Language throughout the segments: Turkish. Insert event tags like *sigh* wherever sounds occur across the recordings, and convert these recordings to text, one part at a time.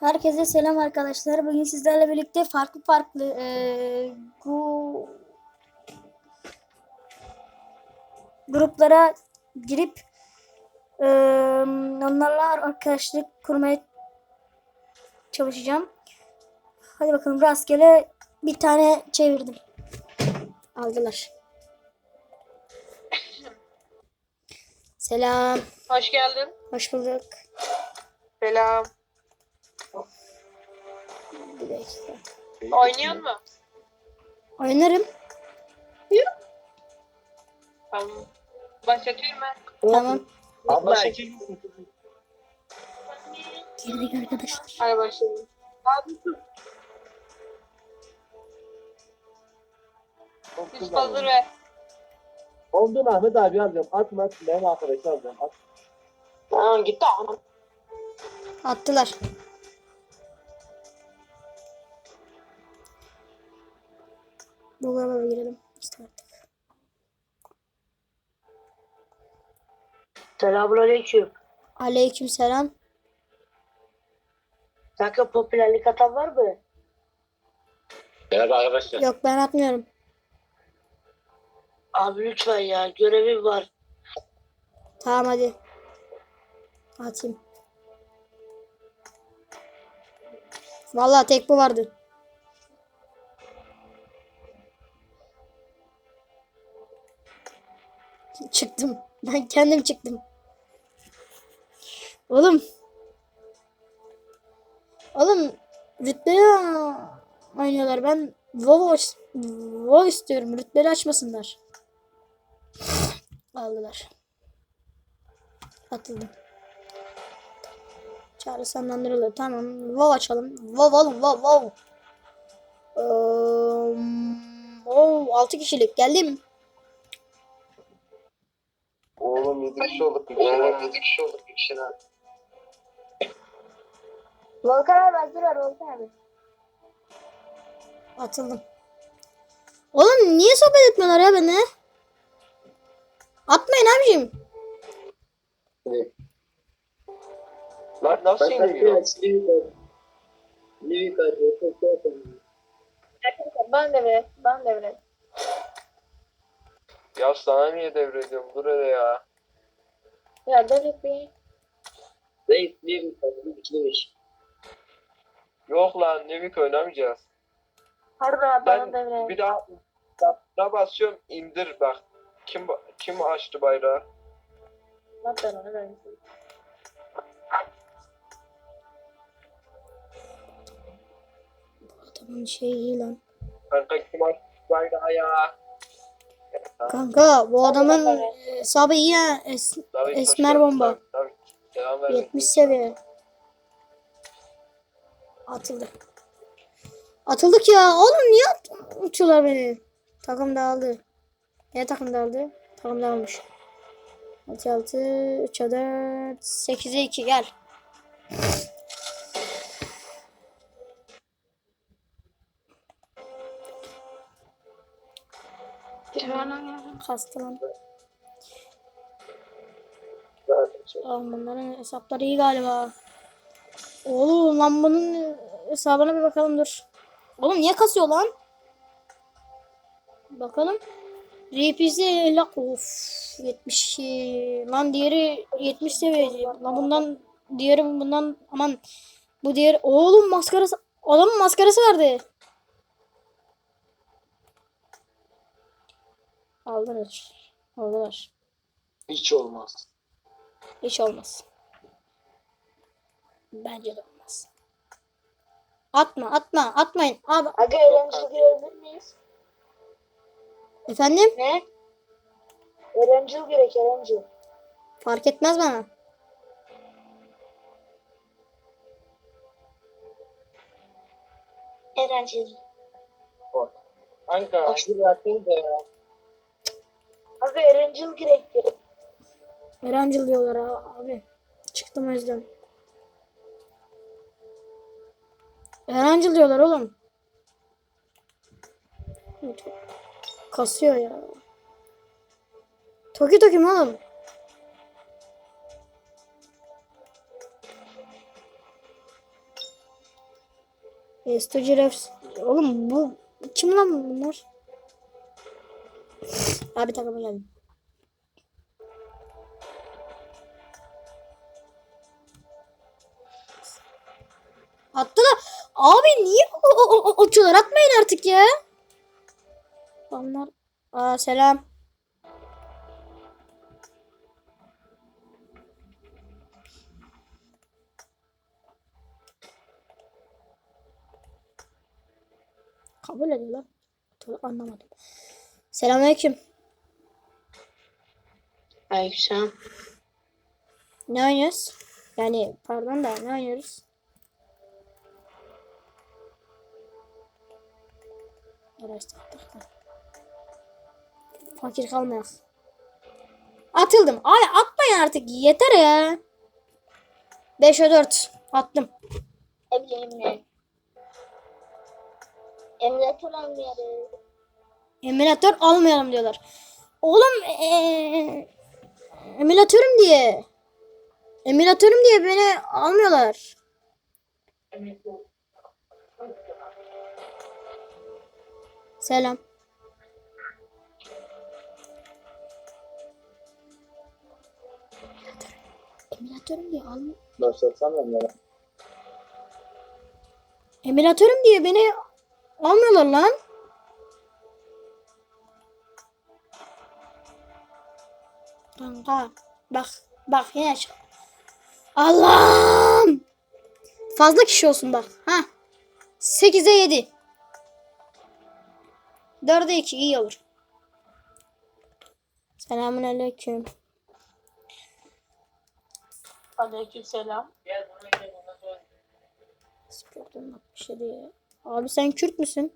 Herkese selam arkadaşlar. Bugün sizlerle birlikte farklı farklı eee, gu- gruplara girip eee, onlarla arkadaşlık kurmaya çalışacağım. Hadi bakalım rastgele bir tane çevirdim. Aldılar. Selam. Hoş geldin. Hoş bulduk. Selam. Bir dakika. Oynuyor mu? Oynarım. Tamam. Başlatıyorum ben. Tamam. Abla Girdik arkadaşlar. Hadi başlayalım. Üst hazır ve Oldu Ahmet abi alacağım. Atma at. Ben arkadaşı alacağım. At. Aa, gitti. Attılar. Selamünaleyküm. Aleyküm selam. Kanka popülerlik atan var mı? Merhaba arkadaşlar. Yok ben atmıyorum. Abi lütfen ya görevim var. Tamam hadi. Atayım. Vallahi tek bu vardı. Çıktım. Ben kendim çıktım. Oğlum. Oğlum rütbeli oynuyorlar. Ben WoW, WoW istiyorum. Rütbeli açmasınlar. *sighs* Aldılar. Atıldım. Çağrı sonlandırılıyor. Tamam. WoW açalım. WoW oğlum WoW WoW. Ee, oh, 6 kişilik. Geldim. Oğlum 7 kişi olduk. Oğlum 7 kişi olduk. Bir kişi daha. Volkan abi hazır var Volkan abi. Atıldım. Oğlum niye sohbet etmiyorlar ya beni? Atmayın abicim. Lan nasıl iniyor? Ben devre, ben devre. Ya sana niye devrediyorum? Dur hele ya. Ya devre bir. Yok lan Nevik oynamayacağız. Pardon abi Ben bana devre. bir daha daha basıyorum indir bak. Kim kim açtı bayrağı? Ne ben onu ben. Adamın şeyi iyi lan. Kanka kim açtı bayrağı ya? Kanka bu adamın hesabı iyi ya. Es- David, Esmer bomba. David, Selam ver. 70 seviye. Atıldı. Atıldık ya. Oğlum niye uçuyorlar beni? Takım dağıldı. Ne takım dağıldı? Takım dağılmış. 6 6 3 4 8'e 2 gel. Kastı lan. Oğlum bunların hesapları iyi galiba. Oğlum lan bunun hesabına bir bakalım dur. Oğlum niye kasıyor lan? Bakalım. RP'si la of 70 lan diğeri 70 seviye. Lan bundan diğeri bundan aman bu diğer oğlum maskarası adamın maskarası vardı. Aldılar. Aldılar. Hiç olmaz. Hiç olmaz. Bence de olmaz. Atma atma atmayın. Abi. Aga öğrenci girebilir miyiz? Efendim? Ne? Öğrenci gerek öğrenci. Fark etmez bana. Öğrenci. Kanka aşırı atayım da ya. Aga öğrenci gerek. Erancıl diyorlar abi. Çıktım o yüzden. Erancıl diyorlar oğlum. Kasıyor ya. Toki toki mi oğlum? Estoji Refs. Oğlum bu kim lan bunlar? Abi takıma geldim. Attılar. Abi niye atıyorlar? Atmayın artık ya. Onlar. Aa selam. Kabul ediyorlar. Anlamadım. Selamünaleyküm. Aleyküm. Ne oynuyoruz? Yani pardon da ne oynuyoruz? Araştırdık da. Fakir kalmayalım. Atıldım. Ay atmayın artık. Yeter ya. 5'e 4. Attım. Ne bileyim ne. Emniyetör almıyoruz. Emülatör almayalım diyorlar. Oğlum eee emülatörüm diye. Emülatörüm diye beni almıyorlar. Selam. Emülatörüm diye almıyor. Başlatsana onlara. Emülatörüm diye beni almıyorlar lan. Kanka bak bak yine aç. Allah'ım. Fazla kişi olsun bak. Ha. 8'e 7. 4'e 2 iyi olur. Selamun aleyküm. Aleyküm selam. Gördüm bak bir şey diye. Abi sen Kürt müsün?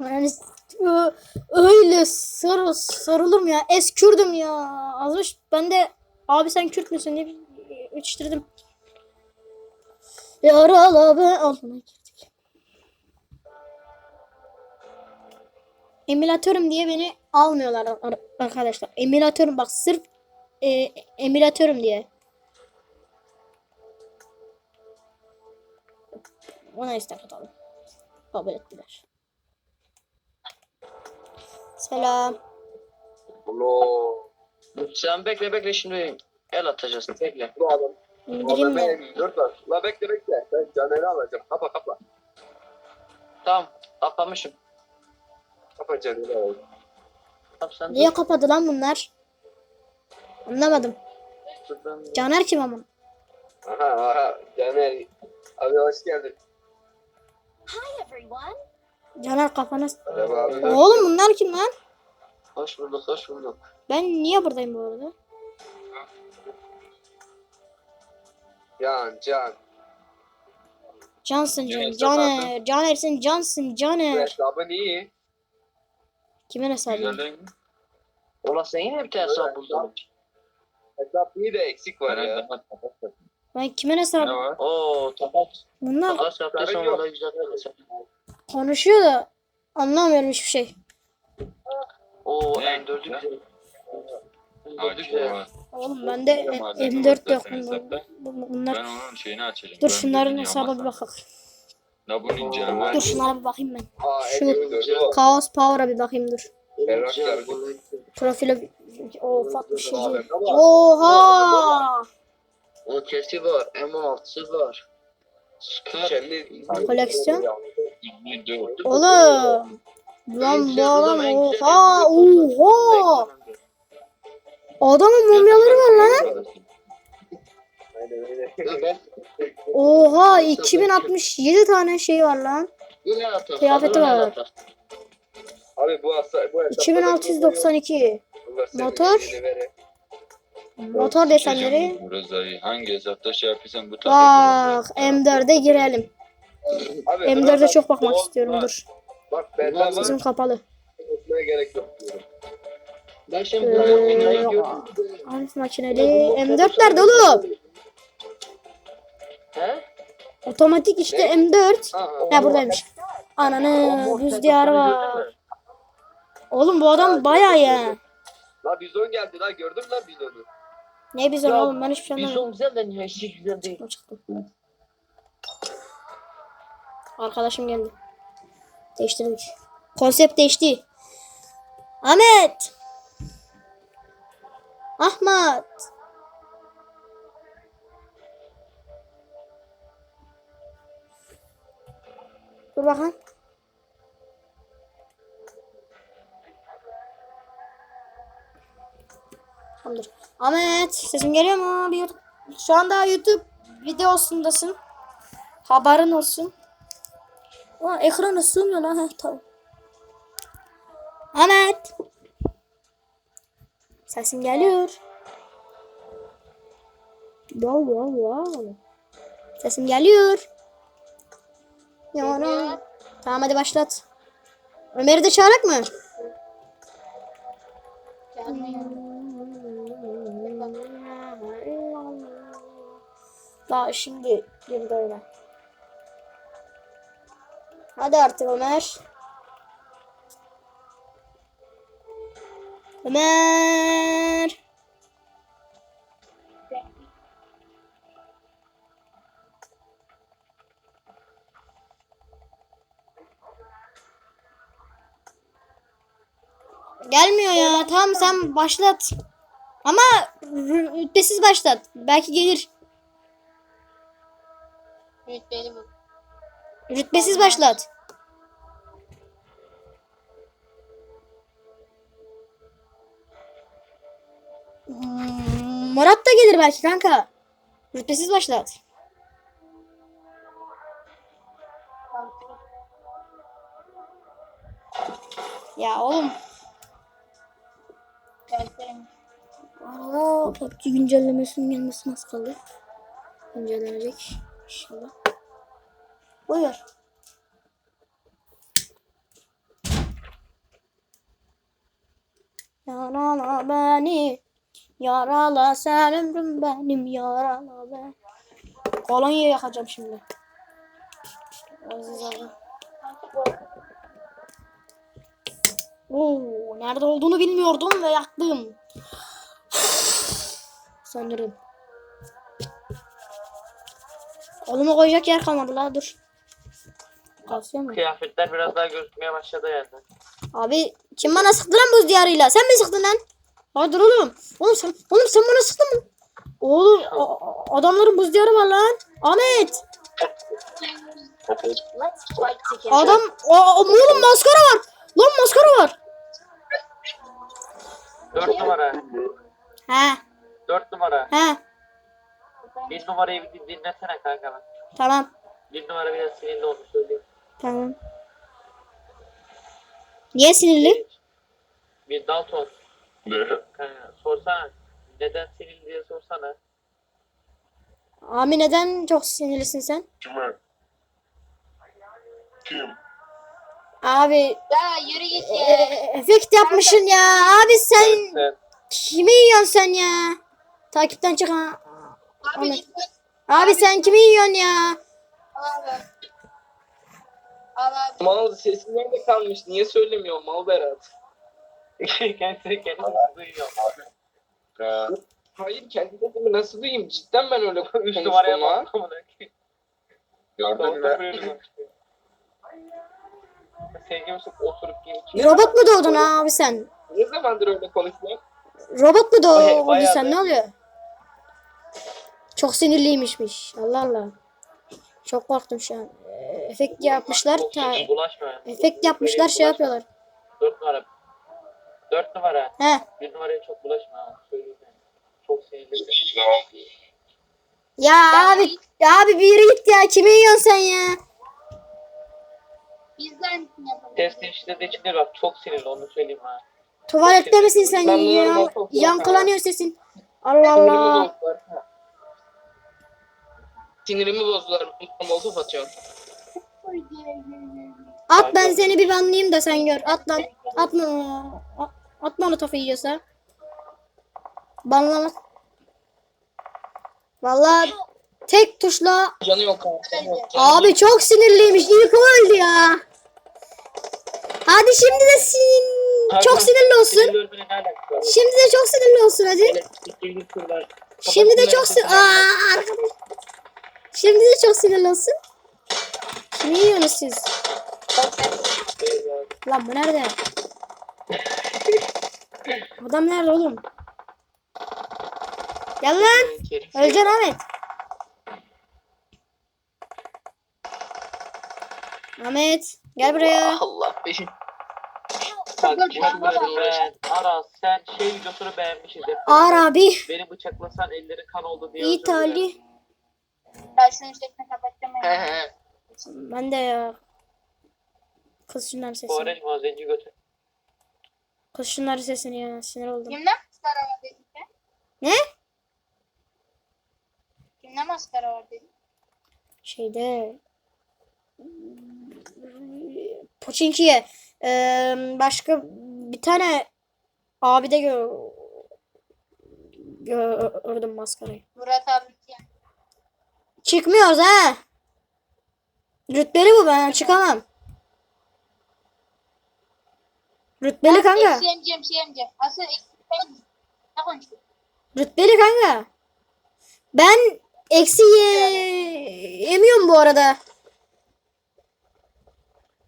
Yani öyle sarı sarılır mı ya? Es Kürdüm ya. Azmış ben de abi sen Kürt müsün diye bir üçtürdüm. Yaralı be altına. Emülatörüm diye beni almıyorlar ar- arkadaşlar. Emülatörüm bak sırf e, emülatörüm diye. Ona istek atalım. Kabul ettiler. Selam. Ulo. Sen bekle bekle şimdi el atacağız. Bekle. Bu adam. İndireyim benim dört var. La bekle bekle. Ben Caner'i alacağım. Kapa kapa. Tamam. Kapamışım. Kapa Caner'i alacağım. Tamam sen Niye kapadı lan bunlar? Anlamadım. Caner kim ama? Aha aha. Caner. Abi hoş geldin. Caner kafana... Merhaba abi. Oğlum bunlar kim lan? Hoş bulduk hoş bulduk. Ben niye buradayım bu arada? Can Can. Cansın Can. Evet, Caner. Caner'sin Cansın Bu Caner. hesabın iyi. Kimin hesabı? Ulan sen yine bir tane hesap buldun. Hesap iyi de eksik var ya. Ben kimin hesabı? Oo takas. Bunlar Takas yok. vallahi güzel hesap. konuşuyor da anlamıyorum hiçbir şey. Oo Ne? M4'ü güzel. M4'ü güzel. Oğlum bende e- Malzeme M4 var yok. Bunlar... Ben onun şeyini açacağım. Dur Ben şunların hesaba bir bakalım. La bunun inceleme. Dur şunlara bir bakayım ben. Aa Şu- M4'ü var. Chaos Power'a bir bakayım dur. Güzel. Profile o ufak bir şey değil. Oha! O kesi var. M16'sı var. Koleksiyon. 24. Oğlum. Lan bu adam oha oha. Adamın mumyaları var lan. Aynen öyle. Ya ben- Oha 2067 tane şey var lan. Atar? Kıyafeti var. Abi bu hesap bu hesap. 2692. Allah senin Motor. Motor desenleri. Rozayı hangi hesapta şey yapıyorsan bu Bak M4'e girelim. Abi, M4'e bırak- çok bakmak istiyorum dur. Bak benden. Sesim kapalı. Konuşmaya gerek yok diyorum. Ben şimdi Ee. Arif makineli. M4 nerede oğlum? He? Otomatik işte M4. Ha, Ha buradaymış. Ananı gördün var. Oğlum bu adam bayağı ya. La bizon geldi la gördün mü lan bizonu? Ne bizon Ya, oğlum ben hiçbir şey anlamadım. Bizon güzel de niye hiç güzel değil. Çıktım çıktım. Arkadaşım geldi. Değiştirdik. Konsept değişti. Ahmet. Ahmet. Dur bakalım. Tamamdır. Ahmet sesim geliyor mu? Bir şu anda YouTube videosundasın. Haberin olsun. Aa, ekrana sığmıyor lan. Heh, tamam. Ahmet. Sesim geliyor. Wow wow wow. Sesim geliyor. Yani. Tamam hadi başlat. Ömer'i de çağırak mı? Daha şimdi bir böyle. Hadi artık Ömer. Ömer. Gelmiyor ya. Tamam sen başlat. Ama rü- rütbesiz başlat. Belki gelir. Rütbeli bu. Rütbesiz başlat. Hmm, Murat da gelir belki kanka. Rütbesiz başlat. Ya oğlum. Aa, PUBG güncellemesinin gelmesine az kaldı. Güncellenecek inşallah. Buyur. Yarala beni. Yarala sen ömrüm benim yarala ben. Kolonya yakacağım şimdi. Oo, nerede olduğunu bilmiyordum ve yaktım. Sanırım. Kolumu koyacak yer kalmadı la dur. Kalsıyor mu? Kıyafetler biraz daha gözükmeye başladı yani. Abi kim bana sıktı lan buz diyarıyla? Sen mi sıktın lan? Hadi dur oğlum. Oğlum sen, oğlum sen bana sıktın mı? Oğlum adamların buz diyarı var lan. Ahmet. Adam a- a- oğlum maskara var. Lan maskara var. Dört numara. He Dört numara. he Bir numarayı bir dinlesene kanka ben. tamam. Bir numara biraz sinirli oldu söyleyeyim. Tamam. Niye sinirli? Bir Dalton. Ne? Kanka sorsana. Neden sinirli diye sorsana. Abi neden çok sinirlisin sen? Kime? Kim? Abi Ya yürü git ya. e- efekt yapmışsın ya. Abi sen Sen kimi yiyorsun sen ya? Takipten çıkan. Abi Ahmet. git. Abi sen kimi yiyorsun ya? Abi. Al abi. Mal sesin nerede kalmış? Niye söylemiyor mal Berat? *laughs* kendisi kendisi duyuyor. Ha. Hayır kendi dediğimi nasıl duyayım? Cidden ben öyle numaraya konuştum ha. baktım. Gördün mü? Sevgim oturup. Robot mu doğdun abi sen? Ne zamandır öyle konuşuyor? Robot mu Bayağı- doğdu bayağı sen ne oluyor? Çok sinirliymişmiş. Allah Allah. Çok korktum şu an. Ee, Efekt yapmışlar. Ta, efekt yapmışlar şey yapıyorlar. Dört numara. Dört numara. He. Bir numaraya çok bulaşma. Söyleyeyim. Çok sinirli. Ya abi abi bir yere git ya. Kimi yiyorsun sen ya? Bizden. Testin içinde de içinde bak çok sinirli onu söyleyeyim ha. Tuvalette misin sen ya? Yankılanıyor sesin. Allah Allah. Sinirimi bozdular. Molotof atıyorum. At ben seni bir banlayayım da sen gör. At lan. Atma. At- Atma onu tofu yiyorsa. Banlama. Vallahi tek tuşla Canı yok kanka. canı yok, canı Abi çok sinirliymiş. O öldü ya. Hadi şimdi de sin çok sinirli olsun. Sinirli? Şimdi de çok sinirli olsun hadi. Şimdi de çok sin Aa, arkadaş. Şimdi de çok sinirli olsun. Kimi yiyorsunuz siz? Lan bu nerede? *laughs* Adam nerede oğlum? Gel lan. Öleceksin Ahmet. Ahmet gel buraya. Allah beşin. Bak. Aras sen şey videosunu beğenmişiz hep. Ağır abi. Beni bıçaklasan elleri kan oldu diye. İyi talih. Ben şunu üstüne kapatacağım. He ya. he. Ben de ya. Kız şunların sesini. Kovarejma zenci götü. Kız şunların sesini ya. Sinir oldum. Kimden maskara var dedin sen? Ne? Kimden maskara var dedin? Şeyde. Poçinki'ye. Ee, başka bir tane abi de gör gördüm maskarayı. Murat abi yani. Çıkmıyoruz ha. Rütbeli bu ben çıkamam. Rütbeli kanka. Eksi yemeyeceğim şey. Asıl eksi ben ne konuşuyorsun? Rütbeli kanka. Ben eksi ye- yemiyorum bu arada.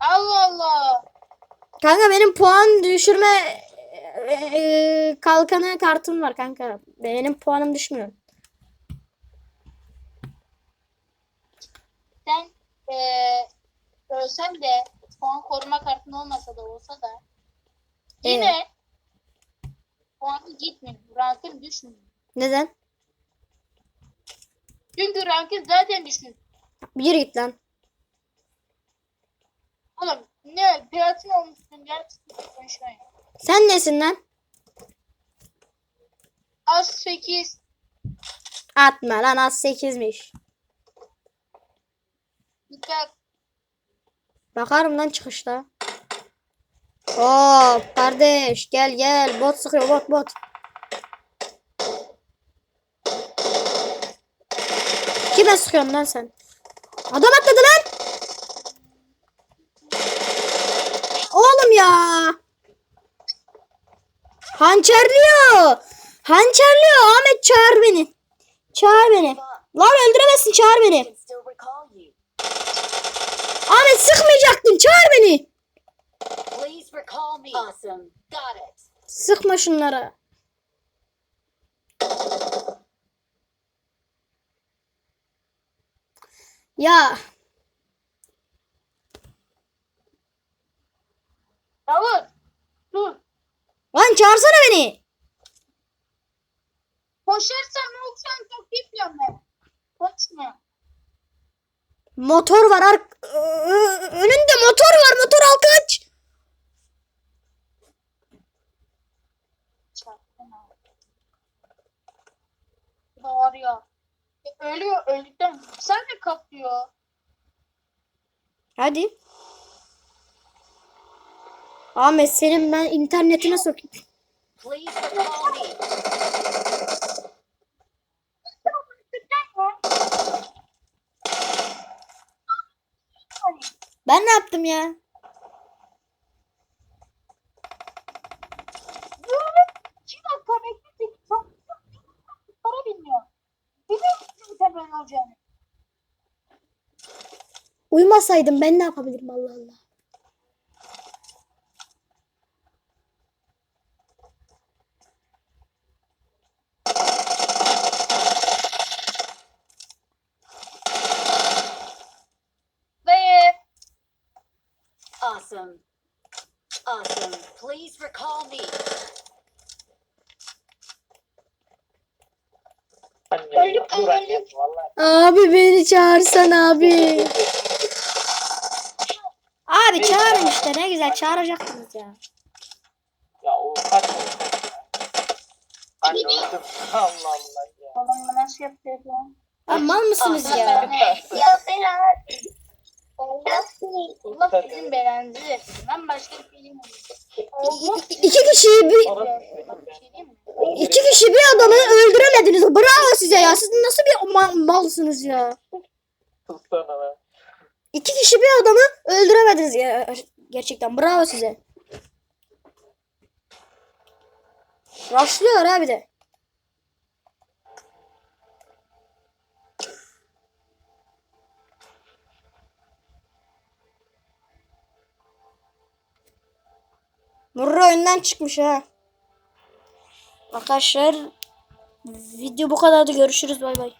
Allah Allah. Kanka benim puan düşürme e, kalkanı kartım var kanka. Benim puanım düşmüyor. Sen eee ölsen de puan koruma kartın olmasa da olsa da yine puanın gitmiyor. Rankın düşmüyor. Neden? Çünkü rankın zaten düşmüyor. Bir git lan. Oğlum ne platin olmuşsun gerçekten konuşmayın. Sen nesin lan? Az 8 Atma lan az 8'miş. Dikkat. Bakarım lan çıkışta. Oo kardeş gel gel bot sıkıyor bot bot. Kime sıkıyorsun lan sen? Adam atladı lan. Oğlum ya. Hançerliyor. Hançerliyor. Ahmet çağır beni. Çağır beni. Lan öldüremezsin çağır beni. Ahmet sıkmayacaktın. Çağır beni. Sıkma şunlara. Ya Davut dur. lan çağırsana beni. Koşarsan ne olacağını çok iyi biliyorum ben. Koşma. Motor var ark Ö- önünde motor var motor al kaç. Var ya. E, Ölüyor öldükten sen de kaplıyor. Hadi. Ahmet senin ben internetine sokayım. Please recall me. Ben ne yaptım ya? İki dakika bekledik. Çok para bilmiyor. Biliyor musun sen olacağını? Uyumasaydım ben ne yapabilirim Allah Allah. Awesome. Awesome. Please recall me. Anne Öldüm, dur anne öldüm. vallahi. Abi beni çağırsan abi. Abi çağırın işte ne güzel çağıracaktınız ya. Ya o kaç oldu kaç ya. Anne öldüm. *laughs* Allah Allah ya. Babam nasıl yapıyor ya? Abi mal mısınız ya? *laughs* Ya Berat. Allah belanızı versin. Ben başka bir şey demiyorum. Allah İki kişiyi bir şey iki kişi bir adamı öldüremediniz. Bravo size ya. Siz nasıl bir ma- malsınız ya? İki kişi bir adamı öldüremediniz ya. Gerçekten bravo size. Rushlıyorlar abi de. Murra oyundan çıkmış ha. Arkadaşlar video bu kadardı. Görüşürüz. Bay bay.